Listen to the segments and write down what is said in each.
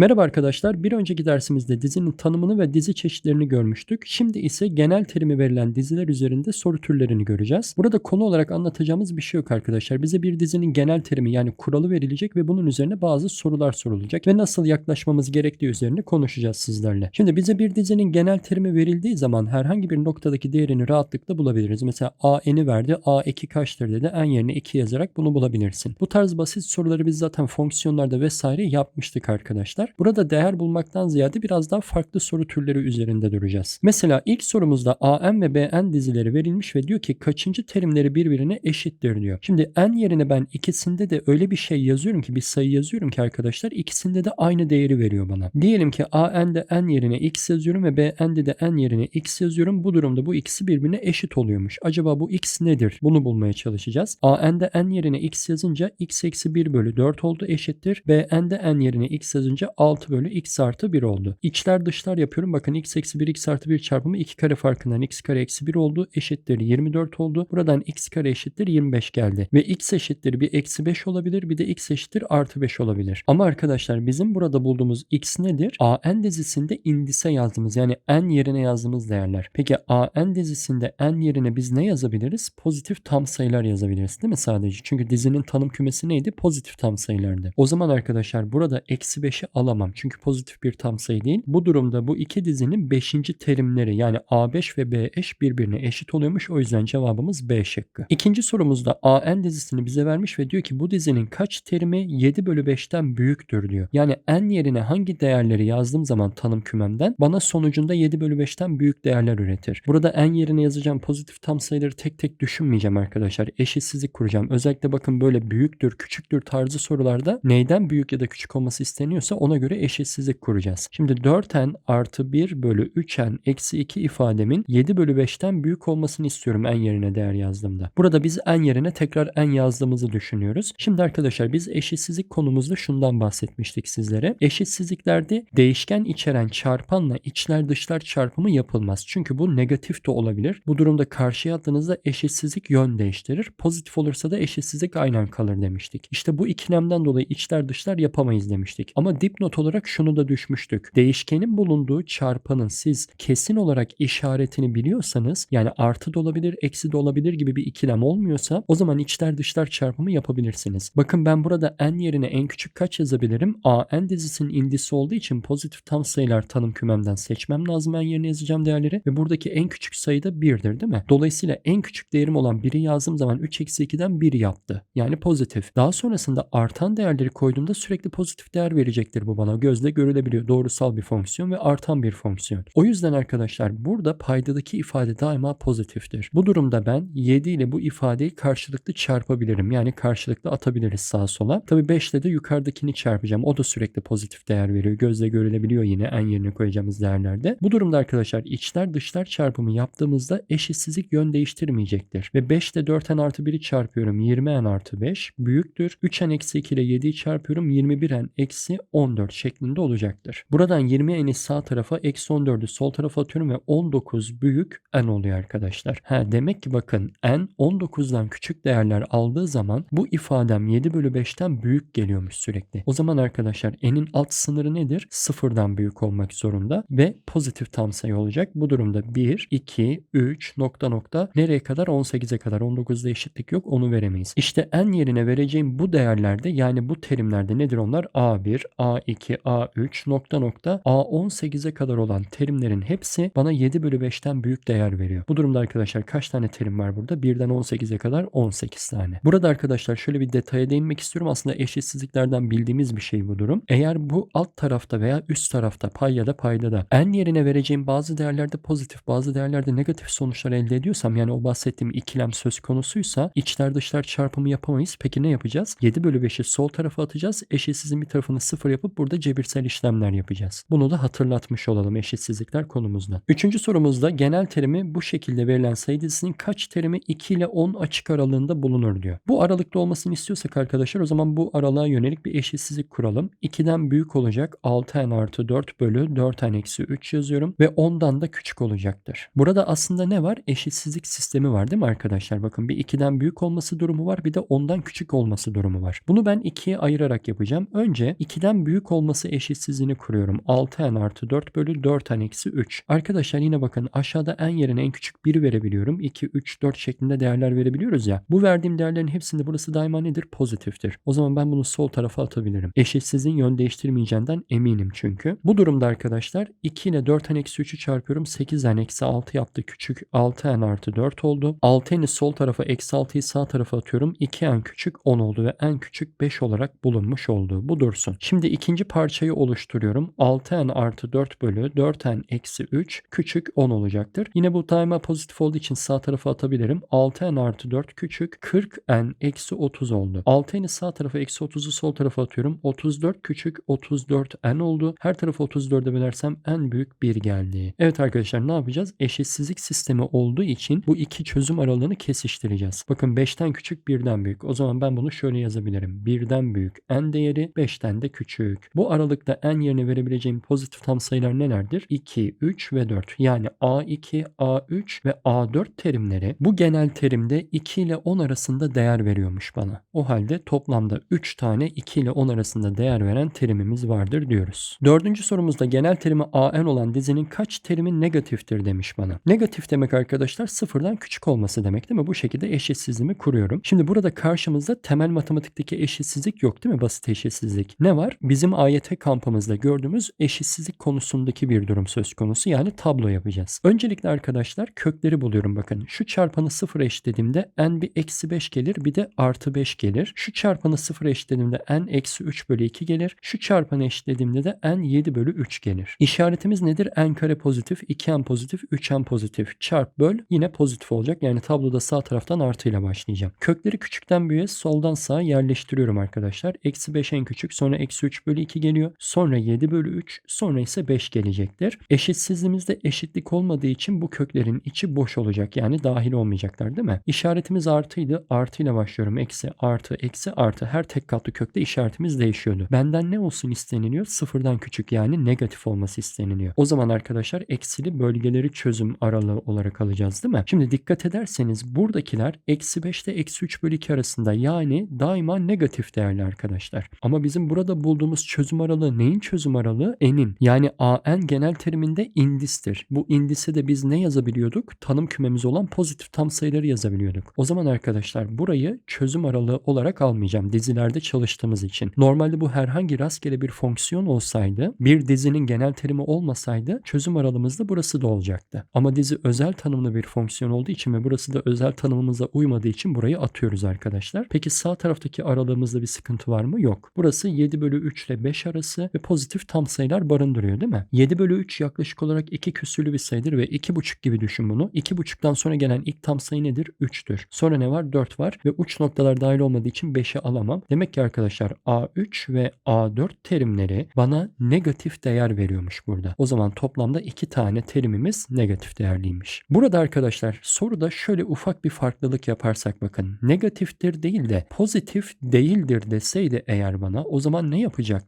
Merhaba arkadaşlar. Bir önceki dersimizde dizinin tanımını ve dizi çeşitlerini görmüştük. Şimdi ise genel terimi verilen diziler üzerinde soru türlerini göreceğiz. Burada konu olarak anlatacağımız bir şey yok arkadaşlar. Bize bir dizinin genel terimi yani kuralı verilecek ve bunun üzerine bazı sorular sorulacak ve nasıl yaklaşmamız gerektiği üzerine konuşacağız sizlerle. Şimdi bize bir dizinin genel terimi verildiği zaman herhangi bir noktadaki değerini rahatlıkla bulabiliriz. Mesela a n'i verdi. a eki kaçtır dedi. n yerine 2 yazarak bunu bulabilirsin. Bu tarz basit soruları biz zaten fonksiyonlarda vesaire yapmıştık arkadaşlar. Burada değer bulmaktan ziyade biraz daha farklı soru türleri üzerinde duracağız. Mesela ilk sorumuzda AM ve BN dizileri verilmiş ve diyor ki kaçıncı terimleri birbirine eşittir diyor. Şimdi n yerine ben ikisinde de öyle bir şey yazıyorum ki bir sayı yazıyorum ki arkadaşlar ikisinde de aynı değeri veriyor bana. Diyelim ki AN'de n yerine x yazıyorum ve BN'de de n yerine x yazıyorum. Bu durumda bu ikisi birbirine eşit oluyormuş. Acaba bu x nedir? Bunu bulmaya çalışacağız. AN'de n yerine x yazınca x eksi 1 bölü 4 oldu eşittir. BN'de n yerine x yazınca 6 bölü x artı 1 oldu. İçler dışlar yapıyorum. Bakın x eksi 1 x artı 1 çarpımı 2 kare farkından x kare eksi 1 oldu. Eşittir 24 oldu. Buradan x kare eşittir 25 geldi. Ve x eşittir bir eksi 5 olabilir. Bir de x eşittir artı 5 olabilir. Ama arkadaşlar bizim burada bulduğumuz x nedir? AN dizisinde indise yazdığımız yani n yerine yazdığımız değerler. Peki AN dizisinde n yerine biz ne yazabiliriz? Pozitif tam sayılar yazabiliriz değil mi sadece? Çünkü dizinin tanım kümesi neydi? Pozitif tam sayılardı. O zaman arkadaşlar burada eksi 5'i alamam. Çünkü pozitif bir tam sayı değil. Bu durumda bu iki dizinin 5. terimleri yani A5 ve B eş birbirine eşit oluyormuş. O yüzden cevabımız B şıkkı. İkinci sorumuzda AN dizisini bize vermiş ve diyor ki bu dizinin kaç terimi 7 bölü 5'ten büyüktür diyor. Yani n yerine hangi değerleri yazdığım zaman tanım kümemden bana sonucunda 7 bölü 5'ten büyük değerler üretir. Burada n yerine yazacağım pozitif tam sayıları tek tek düşünmeyeceğim arkadaşlar. Eşitsizlik kuracağım. Özellikle bakın böyle büyüktür, küçüktür tarzı sorularda neyden büyük ya da küçük olması isteniyorsa ona göre eşitsizlik kuracağız. Şimdi 4n artı 1 bölü 3n eksi 2 ifademin 7 bölü 5'ten büyük olmasını istiyorum n yerine değer yazdığımda. Burada biz n yerine tekrar n yazdığımızı düşünüyoruz. Şimdi arkadaşlar biz eşitsizlik konumuzda şundan bahsetmiştik sizlere. Eşitsizliklerde değişken içeren çarpanla içler dışlar çarpımı yapılmaz. Çünkü bu negatif de olabilir. Bu durumda karşıya attığınızda eşitsizlik yön değiştirir. Pozitif olursa da eşitsizlik aynen kalır demiştik. İşte bu ikilemden dolayı içler dışlar yapamayız demiştik. Ama dipnot olarak şunu da düşmüştük. Değişkenin bulunduğu çarpanın siz kesin olarak işaretini biliyorsanız yani artı da olabilir, eksi de olabilir gibi bir ikilem olmuyorsa o zaman içler dışlar çarpımı yapabilirsiniz. Bakın ben burada n yerine en küçük kaç yazabilirim? A n dizisinin indisi olduğu için pozitif tam sayılar tanım kümemden seçmem lazım n yerine yazacağım değerleri ve buradaki en küçük sayı da 1'dir değil mi? Dolayısıyla en küçük değerim olan 1'i yazdığım zaman 3 eksi 2'den 1 yaptı. Yani pozitif. Daha sonrasında artan değerleri koyduğumda sürekli pozitif değer verecektir bu bana. Gözle görülebiliyor. Doğrusal bir fonksiyon ve artan bir fonksiyon. O yüzden arkadaşlar burada paydadaki ifade daima pozitiftir. Bu durumda ben 7 ile bu ifadeyi karşılıklı çarpabilirim. Yani karşılıklı atabiliriz sağa sola. Tabi 5 ile de yukarıdakini çarpacağım. O da sürekli pozitif değer veriyor. Gözle görülebiliyor yine en yerine koyacağımız değerlerde. Bu durumda arkadaşlar içler dışlar çarpımı yaptığımızda eşitsizlik yön değiştirmeyecektir. Ve 5 ile 4n artı 1'i çarpıyorum. 20n artı 5 büyüktür. 3n eksi 2 ile 7'yi çarpıyorum. 21n eksi 14 şeklinde olacaktır. Buradan 20n'i sağ tarafa eksi 14'ü sol tarafa atıyorum ve 19 büyük n oluyor arkadaşlar. Ha, demek ki bakın n 19'dan küçük değerler aldığı zaman bu ifadem 7 bölü 5'ten büyük geliyormuş sürekli. O zaman arkadaşlar n'in alt sınırı nedir? Sıfırdan büyük olmak zorunda ve pozitif tam sayı olacak. Bu durumda 1, 2, 3 nokta nokta nereye kadar? 18'e kadar. 19'da eşitlik yok onu veremeyiz. İşte n yerine vereceğim bu değerlerde yani bu terimlerde nedir onlar? A1, A2, A3 nokta nokta A18'e kadar olan terimlerin hepsi bana 7 bölü 5'ten büyük değer veriyor. Bu durumda arkadaşlar kaç tane terim var burada? 1'den 18'e kadar 18 tane. Burada arkadaşlar şöyle bir detaya değinmek istiyorum. Aslında eşitsizliklerden bildiğimiz bir şey bu durum. Eğer bu alt tarafta veya üst tarafta pay ya da payda da n yerine vereceğim bazı değerlerde pozitif bazı değerlerde negatif sonuçlar elde ediyorsam yani o bahsettiğim ikilem söz konusuysa içler dışlar çarpımı yapamayız. Peki ne yapacağız? 7 bölü 5'i sol tarafa atacağız. Eşitsizliğin bir tarafını sıfır yapıp burada cebirsel işlemler yapacağız. Bunu da hatırlatmış olalım eşitsizlikler konumuzda. Üçüncü sorumuzda genel terimi bu şekilde verilen sayı dizisinin kaç terimi 2 ile 10 açık aralığında bulunur diyor. Bu aralıkta olmasını istiyorsak arkadaşlar o zaman bu aralığa yönelik bir eşitsizlik kuralım. 2'den büyük olacak 6n artı 4 bölü 4n eksi 3 yazıyorum ve 10'dan da küçük olacaktır. Burada aslında ne var? Eşitsizlik sistemi var değil mi arkadaşlar? Bakın bir 2'den büyük olması durumu var bir de 10'dan küçük olması durumu var. Bunu ben ikiye ayırarak yapacağım. Önce 2'den büyük kök olması eşitsizliğini kuruyorum. 6n artı 4 bölü 4n eksi 3. Arkadaşlar yine bakın aşağıda n yerine en küçük 1 verebiliyorum. 2, 3, 4 şeklinde değerler verebiliyoruz ya. Bu verdiğim değerlerin hepsinde burası daima nedir? Pozitiftir. O zaman ben bunu sol tarafa atabilirim. Eşitsizliğin yön değiştirmeyeceğinden eminim çünkü. Bu durumda arkadaşlar 2 ile 4n eksi 3'ü çarpıyorum. 8n eksi 6 yaptı. Küçük 6n artı 4 oldu. 6n'i sol tarafa eksi 6'yı sağ tarafa atıyorum. 2n küçük 10 oldu ve n küçük 5 olarak bulunmuş oldu. Bu dursun. Şimdi ikinci parçayı oluşturuyorum. 6n artı 4 bölü 4n eksi 3 küçük 10 olacaktır. Yine bu daima pozitif olduğu için sağ tarafa atabilirim. 6n artı 4 küçük 40n eksi 30 oldu. 6n'i sağ tarafa eksi 30'u sol tarafa atıyorum. 34 küçük 34n oldu. Her tarafı 34'e bölersem en büyük 1 geldi. Evet arkadaşlar ne yapacağız? Eşitsizlik sistemi olduğu için bu iki çözüm aralığını kesiştireceğiz. Bakın 5'ten küçük 1'den büyük. O zaman ben bunu şöyle yazabilirim. 1'den büyük n değeri 5'ten de küçük. Bu aralıkta n yerine verebileceğim pozitif tam sayılar nelerdir? 2, 3 ve 4. Yani A2, A3 ve A4 terimleri bu genel terimde 2 ile 10 arasında değer veriyormuş bana. O halde toplamda 3 tane 2 ile 10 arasında değer veren terimimiz vardır diyoruz. Dördüncü sorumuzda genel terimi AN olan dizinin kaç terimi negatiftir demiş bana. Negatif demek arkadaşlar sıfırdan küçük olması demek değil mi? Bu şekilde eşitsizliğimi kuruyorum. Şimdi burada karşımızda temel matematikteki eşitsizlik yok değil mi? Basit eşitsizlik. Ne var? Bizim AYT kampımızda gördüğümüz eşitsizlik konusundaki bir durum söz konusu. Yani tablo yapacağız. Öncelikle arkadaşlar kökleri buluyorum bakın. Şu çarpanı sıfır eşitlediğimde n bir eksi 5 gelir bir de artı 5 gelir. Şu çarpanı sıfır eşitlediğimde n eksi 3 bölü 2 gelir. Şu çarpanı eşitlediğimde de n 7 bölü 3 gelir. İşaretimiz nedir? n kare pozitif, 2n pozitif, 3n pozitif. Çarp böl yine pozitif olacak. Yani tabloda sağ taraftan artıyla başlayacağım. Kökleri küçükten büyüğe soldan sağa yerleştiriyorum arkadaşlar. Eksi 5 en küçük sonra eksi 3 bölü 2 geliyor. Sonra 7 bölü 3 sonra ise 5 gelecektir. Eşitsizliğimizde eşitlik olmadığı için bu köklerin içi boş olacak. Yani dahil olmayacaklar değil mi? İşaretimiz artıydı. Artıyla başlıyorum. Eksi artı eksi artı. Her tek katlı kökte işaretimiz değişiyordu. Benden ne olsun isteniliyor? Sıfırdan küçük yani negatif olması isteniliyor. O zaman arkadaşlar eksili bölgeleri çözüm aralığı olarak alacağız değil mi? Şimdi dikkat ederseniz buradakiler eksi 5 ile eksi 3 bölü 2 arasında yani daima negatif değerli arkadaşlar. Ama bizim burada bulduğumuz çözüm aralığı neyin çözüm aralığı? N'in. Yani AN genel teriminde indistir. Bu indise de biz ne yazabiliyorduk? Tanım kümemiz olan pozitif tam sayıları yazabiliyorduk. O zaman arkadaşlar burayı çözüm aralığı olarak almayacağım dizilerde çalıştığımız için. Normalde bu herhangi rastgele bir fonksiyon olsaydı bir dizinin genel terimi olmasaydı çözüm aralığımız da burası da olacaktı. Ama dizi özel tanımlı bir fonksiyon olduğu için ve burası da özel tanımımıza uymadığı için burayı atıyoruz arkadaşlar. Peki sağ taraftaki aralığımızda bir sıkıntı var mı? Yok. Burası 7 bölü 3 ile 5 arası ve pozitif tam sayılar barındırıyor değil mi? 7 bölü 3 yaklaşık olarak 2 küsürlü bir sayıdır ve 2,5 gibi düşün bunu. 2,5'tan sonra gelen ilk tam sayı nedir? 3'tür. Sonra ne var? 4 var ve uç noktalar dahil olmadığı için 5'i alamam. Demek ki arkadaşlar A3 ve A4 terimleri bana negatif değer veriyormuş burada. O zaman toplamda 2 tane terimimiz negatif değerliymiş. Burada arkadaşlar soruda şöyle ufak bir farklılık yaparsak bakın. Negatiftir değil de pozitif değildir deseydi eğer bana o zaman ne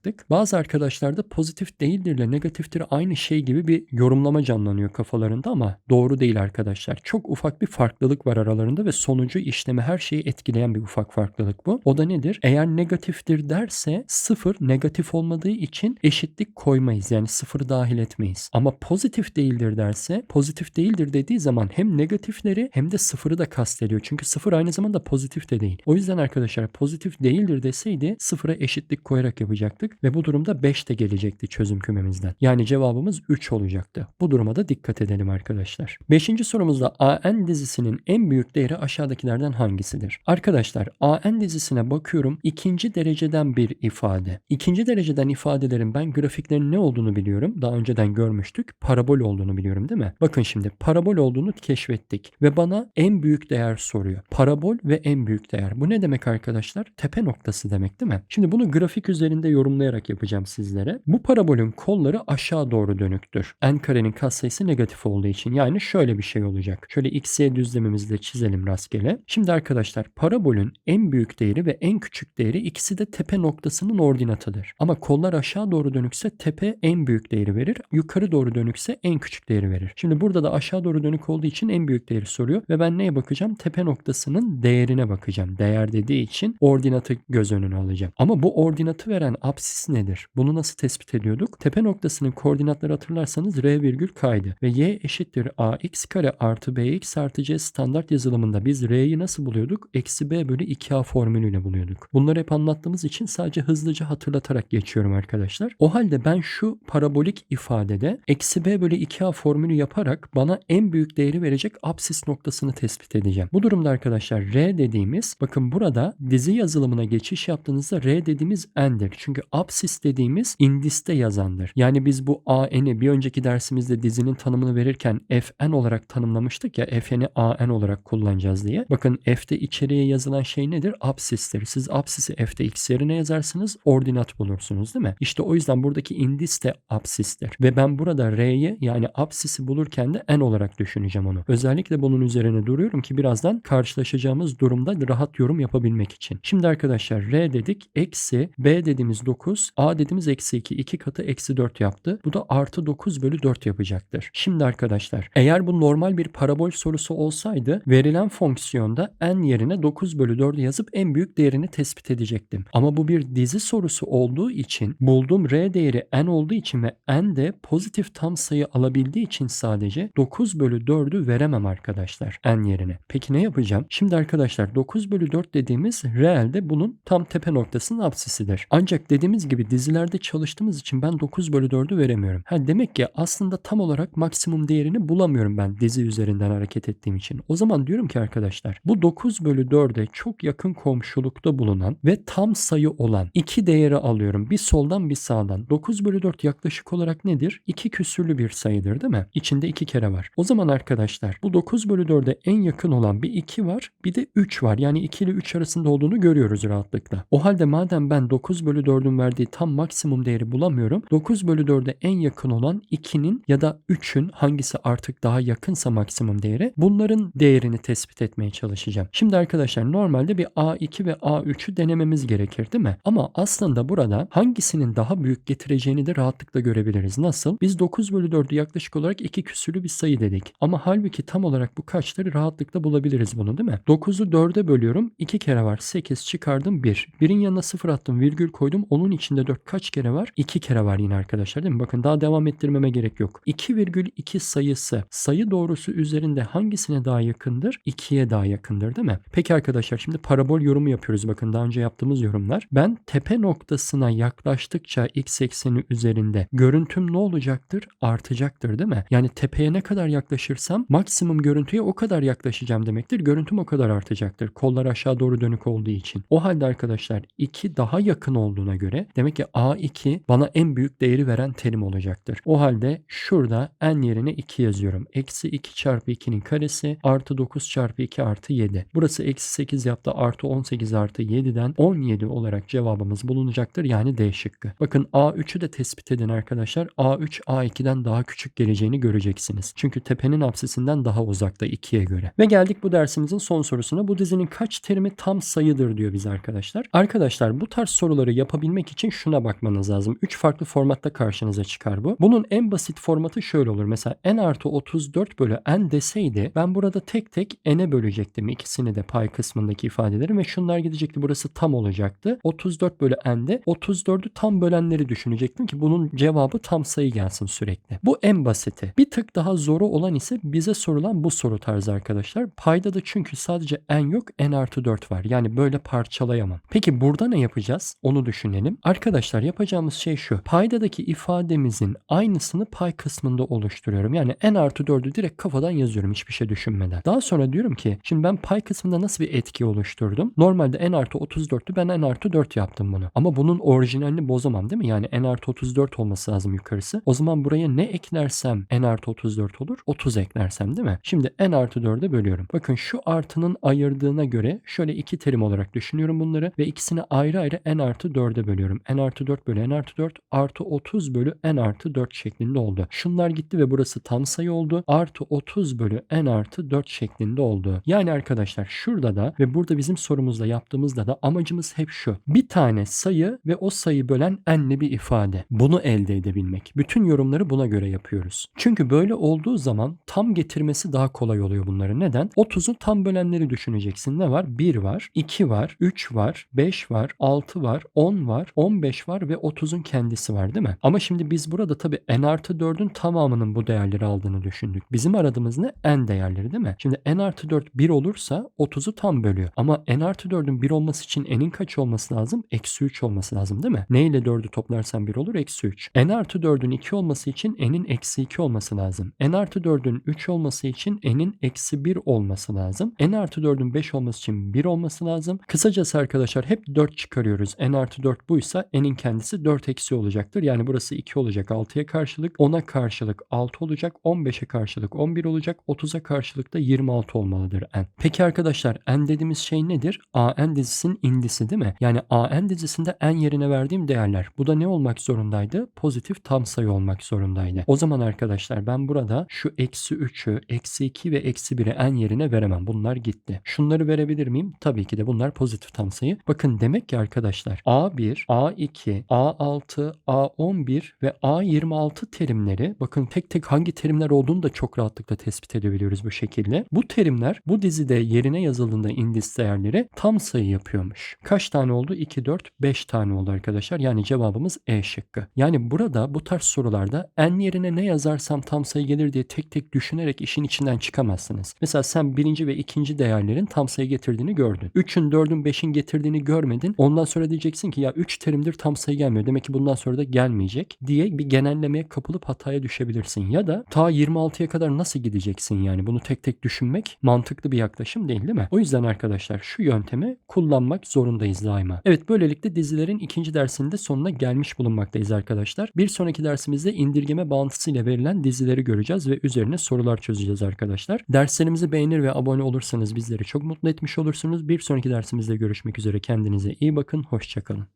yapacaktık? Bazı arkadaşlarda pozitif değildir ile negatiftir aynı şey gibi bir yorumlama canlanıyor kafalarında ama doğru değil arkadaşlar. Çok ufak bir farklılık var aralarında ve sonucu işleme her şeyi etkileyen bir ufak farklılık bu. O da nedir? Eğer negatiftir derse sıfır negatif olmadığı için eşitlik koymayız. Yani sıfır dahil etmeyiz. Ama pozitif değildir derse pozitif değildir dediği zaman hem negatifleri hem de sıfırı da kastediyor. Çünkü sıfır aynı zamanda pozitif de değil. O yüzden arkadaşlar pozitif değildir deseydi sıfıra eşitlik koyarak yapacaktık ve bu durumda 5 de gelecekti çözüm kümemizden. Yani cevabımız 3 olacaktı. Bu duruma da dikkat edelim arkadaşlar. Beşinci sorumuzda AN dizisinin en büyük değeri aşağıdakilerden hangisidir? Arkadaşlar AN dizisine bakıyorum ikinci dereceden bir ifade. İkinci dereceden ifadelerin ben grafiklerin ne olduğunu biliyorum. Daha önceden görmüştük. Parabol olduğunu biliyorum değil mi? Bakın şimdi parabol olduğunu keşfettik ve bana en büyük değer soruyor. Parabol ve en büyük değer. Bu ne demek arkadaşlar? Tepe noktası demek değil mi? Şimdi bunu grafik üzerinde yorumlayarak yapacağım sizlere. Bu parabolün kolları aşağı doğru dönüktür. n karenin katsayısı negatif olduğu için. Yani şöyle bir şey olacak. Şöyle x'ye düzlemimizle çizelim rastgele. Şimdi arkadaşlar parabolün en büyük değeri ve en küçük değeri ikisi de tepe noktasının ordinatıdır. Ama kollar aşağı doğru dönükse tepe en büyük değeri verir. Yukarı doğru dönükse en küçük değeri verir. Şimdi burada da aşağı doğru dönük olduğu için en büyük değeri soruyor ve ben neye bakacağım? Tepe noktasının değerine bakacağım. Değer dediği için ordinatı göz önüne alacağım. Ama bu ordinatı veren absis absis nedir? Bunu nasıl tespit ediyorduk? Tepe noktasının koordinatları hatırlarsanız r virgül k'ydı ve y eşittir ax kare artı bx artı c standart yazılımında biz r'yi nasıl buluyorduk? Eksi b bölü 2a formülüyle buluyorduk. Bunları hep anlattığımız için sadece hızlıca hatırlatarak geçiyorum arkadaşlar. O halde ben şu parabolik ifadede eksi b bölü 2a formülü yaparak bana en büyük değeri verecek absis noktasını tespit edeceğim. Bu durumda arkadaşlar r dediğimiz bakın burada dizi yazılımına geçiş yaptığınızda r dediğimiz n'dir. Çünkü absis dediğimiz indiste yazandır. Yani biz bu an'i bir önceki dersimizde dizinin tanımını verirken fn olarak tanımlamıştık ya fn'i an olarak kullanacağız diye. Bakın f'te içeriye yazılan şey nedir? Absistir. Siz absisi f'te x yerine yazarsınız ordinat bulursunuz değil mi? İşte o yüzden buradaki indis de absistir. Ve ben burada r'yi yani absisi bulurken de n olarak düşüneceğim onu. Özellikle bunun üzerine duruyorum ki birazdan karşılaşacağımız durumda rahat yorum yapabilmek için. Şimdi arkadaşlar r dedik eksi b dediğimiz 9 a dediğimiz eksi 2 2 katı eksi 4 yaptı. Bu da artı 9 bölü 4 yapacaktır. Şimdi arkadaşlar eğer bu normal bir parabol sorusu olsaydı verilen fonksiyonda n yerine 9 bölü 4'ü yazıp en büyük değerini tespit edecektim. Ama bu bir dizi sorusu olduğu için bulduğum r değeri n olduğu için ve n de pozitif tam sayı alabildiği için sadece 9 bölü 4'ü veremem arkadaşlar n yerine. Peki ne yapacağım? Şimdi arkadaşlar 9 bölü 4 dediğimiz reelde bunun tam tepe noktasının apsisidir. Ancak dediğimiz gibi dizilerde çalıştığımız için ben 9 bölü 4'ü veremiyorum. Ha demek ki aslında tam olarak maksimum değerini bulamıyorum ben dizi üzerinden hareket ettiğim için. O zaman diyorum ki arkadaşlar bu 9 bölü 4'e çok yakın komşulukta bulunan ve tam sayı olan iki değeri alıyorum. Bir soldan bir sağdan. 9 bölü 4 yaklaşık olarak nedir? 2 küsürlü bir sayıdır değil mi? İçinde 2 kere var. O zaman arkadaşlar bu 9 bölü 4'e en yakın olan bir 2 var bir de 3 var. Yani 2 ile 3 arasında olduğunu görüyoruz rahatlıkla. O halde madem ben 9 bölü 4'ün verdiği tam maksimum değeri bulamıyorum. 9 bölü 4'e en yakın olan 2'nin ya da 3'ün hangisi artık daha yakınsa maksimum değeri bunların değerini tespit etmeye çalışacağım. Şimdi arkadaşlar normalde bir A2 ve A3'ü denememiz gerekir değil mi? Ama aslında burada hangisinin daha büyük getireceğini de rahatlıkla görebiliriz. Nasıl? Biz 9 bölü 4'ü yaklaşık olarak 2 küsürlü bir sayı dedik. Ama halbuki tam olarak bu kaçları rahatlıkla bulabiliriz bunu değil mi? 9'u 4'e bölüyorum. 2 kere var. 8 çıkardım 1. 1'in yanına 0 attım virgül koydum. Onun içinde 4 kaç kere var? 2 kere var yine arkadaşlar değil mi? Bakın daha devam ettirmeme gerek yok. 2,2 sayısı sayı doğrusu üzerinde hangisine daha yakındır? 2'ye daha yakındır değil mi? Peki arkadaşlar şimdi parabol yorumu yapıyoruz. Bakın daha önce yaptığımız yorumlar. Ben tepe noktasına yaklaştıkça x ekseni üzerinde görüntüm ne olacaktır? Artacaktır değil mi? Yani tepeye ne kadar yaklaşırsam maksimum görüntüye o kadar yaklaşacağım demektir. Görüntüm o kadar artacaktır. Kollar aşağı doğru dönük olduğu için. O halde arkadaşlar 2 daha yakın olduğuna göre demek ki A2 bana en büyük değeri veren terim olacaktır. O halde şurada n yerine 2 yazıyorum. Eksi 2 çarpı 2'nin karesi artı 9 çarpı 2 artı 7. Burası eksi 8 yaptı artı 18 artı 7'den 17 olarak cevabımız bulunacaktır. Yani D şıkkı. Bakın A3'ü de tespit edin arkadaşlar. A3 A2'den daha küçük geleceğini göreceksiniz. Çünkü tepenin apsisinden daha uzakta 2'ye göre. Ve geldik bu dersimizin son sorusuna. Bu dizinin kaç terimi tam sayıdır diyor bize arkadaşlar. Arkadaşlar bu tarz soruları yapabilmek için şuna bakmanız lazım. 3 farklı formatta karşınıza çıkar bu. Bunun en basit formatı şöyle olur. Mesela n artı 34 bölü n deseydi ben burada tek tek n'e bölecektim ikisini de pay kısmındaki ifadeleri ve şunlar gidecekti. Burası tam olacaktı. 34 bölü n'de 34'ü tam bölenleri düşünecektim ki bunun cevabı tam sayı gelsin sürekli. Bu en basiti. Bir tık daha zoru olan ise bize sorulan bu soru tarzı arkadaşlar. Payda da çünkü sadece n yok n artı 4 var. Yani böyle parçalayamam. Peki burada ne yapacağız? Onu düşünelim. Arkadaşlar yapacağımız şey şu. Paydadaki ifademizin aynısını pay kısmında oluşturuyorum. Yani n artı 4'ü direkt kafadan yazıyorum hiçbir şey düşünmeden. Daha sonra diyorum ki şimdi ben pay kısmında nasıl bir etki oluşturdum? Normalde n artı 34'tü ben n artı 4 yaptım bunu. Ama bunun orijinalini bozamam değil mi? Yani n artı 34 olması lazım yukarısı. O zaman buraya ne eklersem n artı 34 olur? 30 eklersem değil mi? Şimdi n artı 4'e bölüyorum. Bakın şu artının ayırdığına göre şöyle iki terim olarak düşünüyorum bunları ve ikisini ayrı ayrı n artı 4'e bölüyorum. N artı 4 bölü n artı 4 artı 30 bölü n artı 4 şeklinde oldu. Şunlar gitti ve burası tam sayı oldu. Artı 30 bölü n artı 4 şeklinde oldu. Yani arkadaşlar şurada da ve burada bizim sorumuzda yaptığımızda da amacımız hep şu. Bir tane sayı ve o sayı bölen n'li bir ifade. Bunu elde edebilmek. Bütün yorumları buna göre yapıyoruz. Çünkü böyle olduğu zaman tam getirmesi daha kolay oluyor bunları. Neden? 30'u tam bölenleri düşüneceksin. Ne var? 1 var, 2 var, 3 var, 5 var, 6 var, 10 var, 15 var ve 30'un kendisi var değil mi? Ama şimdi biz burada tabii n artı 4'ün tamamının bu değerleri aldığını düşündük. Bizim aradığımız ne? n değerleri değil mi? Şimdi n artı 4 1 olursa 30'u tam bölüyor. Ama n artı 4'ün 1 olması için n'in kaç olması lazım? Eksi 3 olması lazım değil mi? Ne ile 4'ü toplarsan 1 olur? Eksi 3. n artı 4'ün 2 olması için n'in eksi 2 olması lazım. n artı 4'ün 3 olması için n'in eksi 1 olması lazım. n artı 4'ün 5 olması için 1 olması lazım. Kısacası arkadaşlar hep 4 çıkarıyoruz. n artı 4 buysa n'in kendisi 4 eksi olacaktır. Yani burası 2 olacak 6'ya karşılık. 10'a karşılık 6 olacak. 15'e karşılık 11 olacak. 30'a karşılık da 26 olmalıdır n. Peki arkadaşlar n dediğimiz şey nedir? an dizisinin indisi değil mi? Yani an dizisinde n yerine verdiğim değerler. Bu da ne olmak zorundaydı? Pozitif tam sayı olmak zorundaydı. O zaman arkadaşlar ben burada şu eksi 3'ü, eksi 2 ve eksi 1'i n yerine veremem. Bunlar gitti. Şunları verebilir miyim? Tabii ki de bunlar pozitif tam sayı. Bakın demek ki arkadaşlar A1, A2, A6, A11 ve A26 terimleri bakın tek tek hangi terimler olduğunu da çok rahatlıkla tespit edebiliyoruz bu şekilde. Bu terimler bu dizide yerine yazıldığında indis değerleri tam sayı yapıyormuş. Kaç tane oldu? 2, 4, 5 tane oldu arkadaşlar. Yani cevabımız E şıkkı. Yani burada bu tarz sorularda n yerine ne yazarsam tam sayı gelir diye tek tek düşünerek işin içinden çıkamazsınız. Mesela sen birinci ve ikinci değerlerin tam sayı getirdiğini gördün. 3'ün, 4'ün, 5'in getirdiğini görmedin. Ondan sonra diyeceksin ki ya 3 terimdir tam sayı gelmiyor. Demek ki bundan sonra da gelmeyecek diye bir genellemeye kapılıp hataya düşebilirsin. Ya da ta 26'ya kadar nasıl gideceksin yani? Bunu tek tek düşünmek mantıklı bir yaklaşım değil değil mi? O yüzden arkadaşlar şu yöntemi kullanmak zorundayız daima. Evet böylelikle dizilerin ikinci dersinde sonuna gelmiş bulunmaktayız arkadaşlar. Bir sonraki dersimizde indirgeme bağıntısıyla verilen dizileri göreceğiz ve üzerine sorular çözeceğiz arkadaşlar. Derslerimizi beğenir ve abone olursanız bizleri çok mutlu etmiş olursunuz. Bir sonraki dersimizde görüşmek üzere. Kendinize iyi bakın. Hoşçakalın.